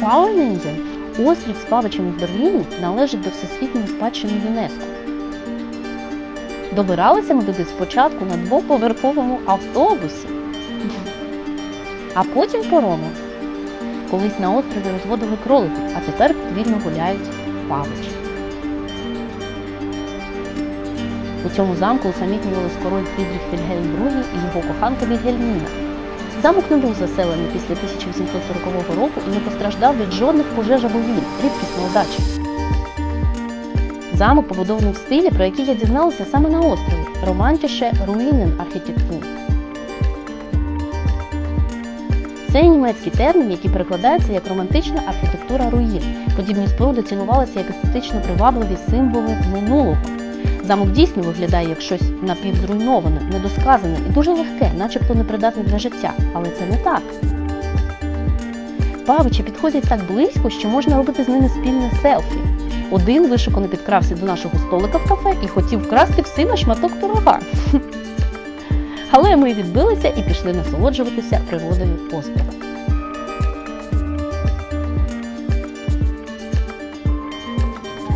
Пауерлінзен, острів з павичами в Берліні, належить до Всесвітньої спадщини ЮНЕСКО. Добиралися ми туди спочатку на двоповерховому автобусі, а потім паромом. Колись на острові розводили кроликів, а тепер вільно гуляють павичі. У цьому замку усамітнювались король Фрідріх Вільгельм II і його коханка Вільгельміна. Замок не був заселений після 1840 року і не постраждав від жодних пожеж або війн, рідкісна удача. Замок побудований в стилі, про який я дізналася саме на острові романтіше руїнен архітектур. Це німецький термін, який перекладається як романтична архітектура руїн. Подібні споруди цінувалися як естетично привабливі символи минулого. Замок дійсно виглядає як щось напівзруйноване, недосказане і дуже легке, начебто непридатне для життя. Але це не так. Павичі підходять так близько, що можна робити з ними спільне селфі. Один вишукано підкрався до нашого столика в кафе і хотів вкрасти в сина шматок пирога. Але ми відбилися і пішли насолоджуватися природою острова.